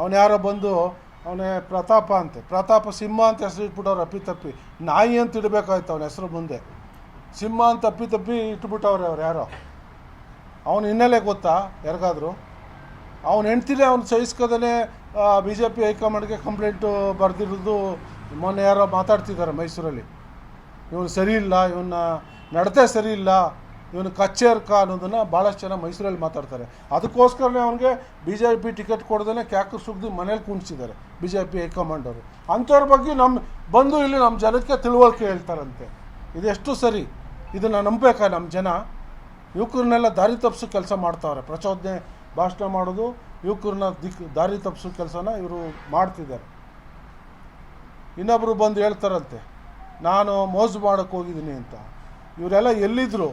ಅವನು ಯಾರೋ ಬಂದು, ಅವನೇ ಪ್ರತಾಪ ಅಂತೆ, ಪ್ರತಾಪ ಸಿಂಹ ಅಂತ ಹೆಸರು ಇಟ್ಬಿಟ್ಟವ್ರು ಅಪ್ಪಿ ತಪ್ಪಿ. ನಾಯಿ ಅಂತ ಇಡಬೇಕಾಯ್ತು ಅವನ ಹೆಸರು ಮುಂದೆ. ಸಿಂಹ ಅಂತ ಅಪ್ಪಿ ತಪ್ಪಿ ಇಟ್ಬಿಟ್ಟವ್ರೆ ಅವ್ರು ಯಾರೋ. ಅವನ ಹಿನ್ನೆಲೆ ಗೊತ್ತಾ, ಯಾರಿಗಾದ್ರು? ಅವನು ಹೆಂಡ್ತಿನೇ ಅವ್ನು ಸಹಿಸ್ಕೋದೇ ಬಿ ಜೆ ಪಿ ಹೈಕಮಾಂಡ್ಗೆ ಕಂಪ್ಲೇಂಟು ಬರೆದಿರೋದು ಮೊನ್ನೆ ಯಾರೋ ಮಾತಾಡ್ತಿದ್ದಾರೆ ಮೈಸೂರಲ್ಲಿ. ಇವನು ಸರಿ ಇಲ್ಲ ಇವನ್ನ ನಡತೆ ಸರಿ ಇಲ್ಲ ಇವನು ಕಚ್ಚೇರ್ಕ ಅನ್ನೋದನ್ನು ಭಾಳಷ್ಟು ಜನ ಮೈಸೂರಲ್ಲಿ ಮಾತಾಡ್ತಾರೆ. ಅದಕ್ಕೋಸ್ಕರನೇ ಅವನಿಗೆ ಬಿ ಜೆ ಪಿ ಟಿಕೆಟ್ ಕೊಡ್ದೇ ಕ್ಯಾಕು ಸುಗ್ದು ಮನೇಲಿ ಕುಣಿಸಿದ್ದಾರೆ B J P high command ಅವರು. ಅಂಥವ್ರ ಬಗ್ಗೆ ನಮ್ಮ ಬಂದು ಇಲ್ಲಿ ನಮ್ಮ ಜನಕ್ಕೆ ತಿಳುವಳಿಕೆ ಹೇಳ್ತಾರಂತೆ. ಇದೆಷ್ಟು ಸರಿ? ಇದನ್ನು ನಂಬಬೇಕಾ ನಮ್ಮ ಜನ? ಯುವಕರನ್ನೆಲ್ಲ ದಾರಿ ತಪ್ಪಿಸೋ ಕೆಲಸ ಮಾಡ್ತಾವ್ರೆ. ಪ್ರಚೋದನೆ ಭಾಷಣ ಮಾಡೋದು, ಯುವಕರನ್ನ ದಿಕ್, ದಾರಿ ತಪ್ಪಿಸೋ ಕೆಲಸನ ಇವರು ಮಾಡ್ತಿದ್ದಾರೆ. ಇನ್ನೊಬ್ಬರು ಬಂದು ಹೇಳ್ತಾರಂತೆ, ನಾನು ಮೋಸ ಮಾಡೋಕ್ಕೆ ಹೋಗಿದ್ದೀನಿ ಅಂತ. ಇವರೆಲ್ಲ ಎಲ್ಲಿದ್ದರು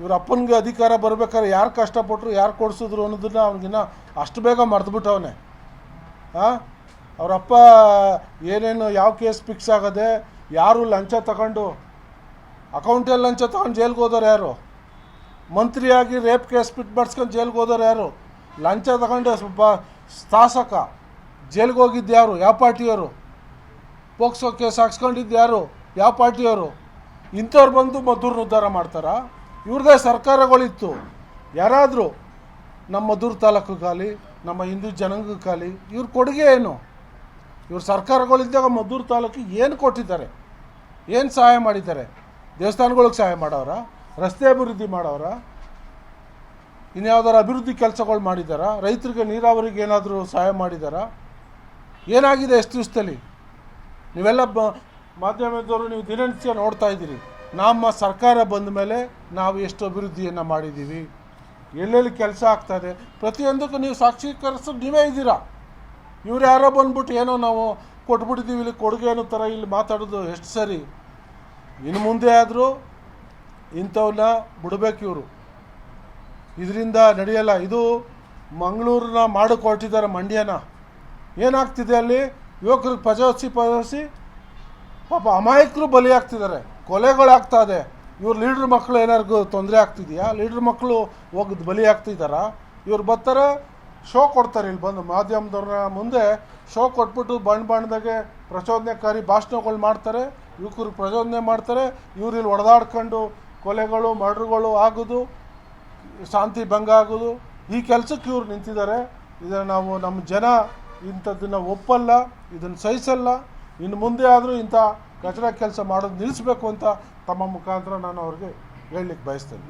ಇವ್ರ ಅಪ್ಪನಿಗೆ ಅಧಿಕಾರ ಬರ್ಬೇಕಾದ್ರೆ ಯಾರು ಕಷ್ಟಪಟ್ಟರು ಯಾರು ಕೊಡಿಸಿದ್ರು ಅನ್ನೋದನ್ನ ಅವ್ನಿಗಿನ್ನ ಅಷ್ಟು ಬೇಗ ಮರೆತುಬಿಟ್ಟವನೆ ಹಾಂ ಅವರಪ್ಪ ಏನೇನು ಯಾವ ಕೇಸ್ ಫಿಕ್ಸ್ ಆಗದೆ ಯಾರು ಲಂಚ ತಗೊಂಡು ಅಕೌಂಟಲ್ಲಿ ಲಂಚ ತಗೊಂಡು ಜೈಲ್ಗೆ ಹೋದವ್ರು ಯಾರು? ಮಂತ್ರಿಯಾಗಿ ರೇಪ್ ಕೇಸ್ ಬಿಟ್ಟು ಮಾಡಿಸ್ಕೊಂಡು ಜೈಲ್ಗೆ ಹೋದವ್ರು ಯಾರು? ಲಂಚ ತಗೊಂಡು ಸ್ವಲ್ಪ ಶಾಸಕ ಜೈಲ್ಗೆ ಹೋಗಿದ್ದು ಯಾರು? ಯಾವ ಪಾರ್ಟಿಯವರು? ಪೋಕ್ಸೋ ಕೇಸ್ ಹಾಕ್ಸ್ಕೊಂಡಿದ್ದು ಯಾರು? ಯಾವ ಪಾರ್ಟಿಯವರು? ಇಂಥವ್ರು ಬಂದು ಮದ್ದೂರನ್ನ ಉದ್ಧಾರ ಮಾಡ್ತಾರಾ? ಇವ್ರದ್ದೇ ಸರ್ಕಾರಗಳಿತ್ತು. ಯಾರಾದರೂ ನಮ್ಮ ತಾಲೂಕು ಖಾಲಿ, ನಮ್ಮ ಹಿಂದೂ ಜನಾಂಗ ಖಾಲಿ, ಇವ್ರ ಕೊಡುಗೆ ಏನು? ಇವ್ರ ಸರ್ಕಾರಗಳಿದ್ದಾಗ ಮದ್ದೂರು ತಾಲೂಕಿಗೆ ಏನು ಕೊಟ್ಟಿದ್ದಾರೆ? ಏನು ಸಹಾಯ ಮಾಡಿದ್ದಾರೆ? ದೇವಸ್ಥಾನಗಳಿಗೆ ಸಹಾಯ ಮಾಡೋರ? ರಸ್ತೆ ಅಭಿವೃದ್ಧಿ ಮಾಡೋರ? ಇನ್ಯಾವ್ದಾರು ಅಭಿವೃದ್ಧಿ ಕೆಲಸಗಳು ಮಾಡಿದ್ದಾರಾ? ರೈತರಿಗೆ ನೀರಾವರಿಗೆ ಏನಾದರೂ ಸಹಾಯ ಮಾಡಿದಾರಾ ಏನಾಗಿದೆ ಎಷ್ಟು ದಿವಸದಲ್ಲಿ? ನೀವೆಲ್ಲ ಮಾಧ್ಯಮದವರು ನೀವು ದಿನನಿತ್ಯ ನೋಡ್ತಾ ಇದ್ದೀರಿ. ನಮ್ಮ ಸರ್ಕಾರ ಬಂದ ಮೇಲೆ ನಾವು ಎಷ್ಟು ಅಭಿವೃದ್ಧಿಯನ್ನು ಮಾಡಿದ್ದೀವಿ. ಎಲ್ಲೆಲ್ಲಿ ಕೆಲಸ ಆಗ್ತಾಯಿದೆ ಪ್ರತಿಯೊಂದಕ್ಕೂ ನೀವು ಸಾಕ್ಷೀಕರಿಸೋದು ನೀವೇ ಇದ್ದೀರಾ? ಇವ್ರು ಯಾರೋ ಬಂದ್ಬಿಟ್ಟು ಏನೋ ನಾವು ಕೊಟ್ಬಿಟ್ಟಿದ್ದೀವಿ, ಇಲ್ಲಿ ಕೊಡುಗೆ ಅನ್ನೋ ಥರ ಇಲ್ಲಿ ಮಾತಾಡೋದು ಎಷ್ಟು ಸರಿ? ಇನ್ನು ಮುಂದೆ ಆದರೂ ಇಂಥವನ್ನ ಬಿಡಬೇಕು ಇವರು. ಇದರಿಂದ ನಡೆಯಲ್ಲ. ಇದು ಮಂಗಳೂರನ್ನ ಮಾಡಿಕೊಟ್ಟಿದ್ದಾರೆ ಮಂಡ್ಯನ. ಏನಾಗ್ತಿದೆ ಅಲ್ಲಿ? ಯುವಕರಿಗೆ ಪಜೋಸಿ ಪಜೋಸಿ ಪಾಪ ಅಮಾಯಕರು ಬಲಿಯಾಗ್ತಿದ್ದಾರೆ, ಕೊಲೆಗಳಾಗ್ತಾ ಇದೆ. ಇವ್ರ ಲೀಡ್ರ್ ಮಕ್ಕಳು ಏನಾರಿಗೂ ತೊಂದರೆ ಆಗ್ತಿದೆಯಾ? ಲೀಡ್ರ್ ಮಕ್ಕಳು ಹೋಗಿ ಬಲಿ ಇವ್ರು ಬರ್ತಾರೆ, ಶೋ ಕೊಡ್ತಾರೆ ಇಲ್ಲಿ ಬಂದು. ಮಾಧ್ಯಮದವ್ರ ಮುಂದೆ ಶೋ ಕೊಟ್ಬಿಟ್ಟು ಬಣ್ಣ ಬಣ್ಣದಾಗೆ ಪ್ರಚೋದನೆಕಾರಿ ಭಾಷಣಗಳು ಮಾಡ್ತಾರೆ. ಯುವಕರು ಪ್ರಚೋದನೆ ಮಾಡ್ತಾರೆ. ಇವ್ರು ಇಲ್ಲಿ ಹೊಡೆದಾಡ್ಕೊಂಡು ಕೊಲೆಗಳು, ಮರ್ಡ್ರುಗಳು ಆಗೋದು, ಶಾಂತಿ ಭಂಗ ಆಗೋದು. ಈ ಕೆಲಸಕ್ಕೆ ಇವ್ರು ನಿಂತಿದ್ದಾರೆ. ಇದನ್ನು ನಾವು ನಮ್ಮ ಜನ ಇಂಥದ್ದನ್ನು ಒಪ್ಪಲ್ಲ, ಇದನ್ನು ಸಹಿಸಲ್ಲ. ಇನ್ನು ಮುಂದೆ ಆದರೂ ಇಂಥ ಕಚಡ ಕೆಲಸ ಮಾಡೋದು ನಿಲ್ಲಿಸಬೇಕು ಅಂತ ತಮ್ಮ ಮುಖಾಂತರ ನಾನು ಅವ್ರಿಗೆ ಹೇಳಲಿಕ್ಕೆ ಬಯಸ್ತೇನೆ.